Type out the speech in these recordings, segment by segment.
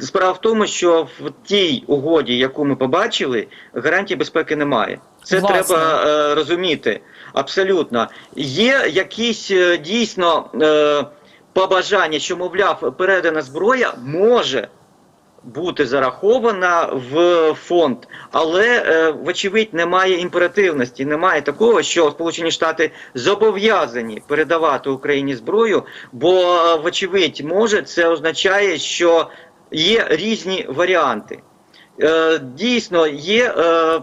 Справа в тому, що в тій угоді, яку ми побачили, гарантій безпеки немає. Це Власне. треба е, розуміти. Абсолютно. Є якісь е, дійсно е, побажання, що, мовляв, передана зброя може бути зарахована в фонд, але е, вочевидь немає імперативності, немає такого, що Сполучені Штати зобов'язані передавати Україні зброю, бо е, вочевидь може це означає, що є різні варіанти. Е, дійсно, є е,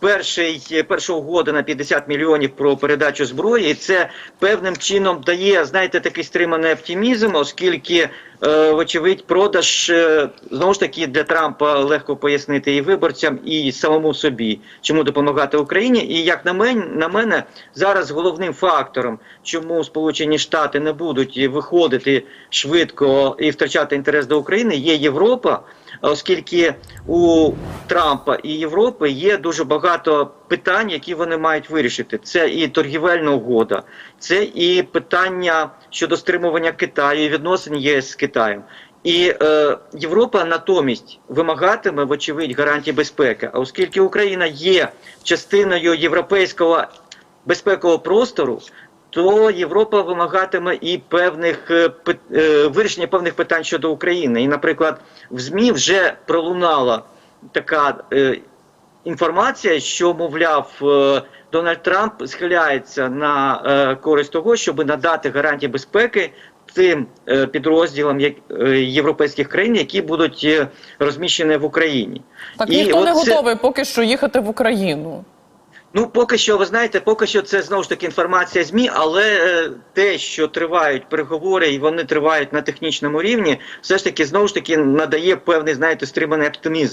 перший, перша угода на 50 мільйонів про передачу зброї, і це певним чином дає, знаєте, такий стриманий оптимізм, оскільки, вочевидь, продаж е, знову ж таки для Трампа легко пояснити і виборцям, і самому собі, чому допомагати Україні. І як на мене, на мене зараз головним фактором, чому Сполучені Штати не будуть виходити швидко і втрачати інтерес до України, є Європа оскільки у Трампа і Європи є дуже багато питань, які вони мають вирішити. Це і торгівельна угода, це і питання щодо стримування Китаю, відносин ЄС з Китаєм. І е, Європа натомість вимагатиме, вочевидь, гарантій безпеки. А оскільки Україна є частиною європейського безпекового простору, то Європа вимагатиме і певних е, е, вирішення певних питань щодо України. І, наприклад, в ЗМІ вже пролунала така е, інформація, що, мовляв, е, Дональд Трамп схиляється на е, користь того, щоб надати гарантії безпеки тим е, підрозділам е, європейських країн, які будуть е, розміщені в Україні. Так І ніхто не це- готовий поки що їхати в Україну. Ну, поки що, ви знаєте, поки що це знову ж таки інформація ЗМІ, але е, те, що тривають переговори, і вони тривають на технічному рівні, все ж таки знову ж таки надає певний, знаєте, стриманий оптимізм.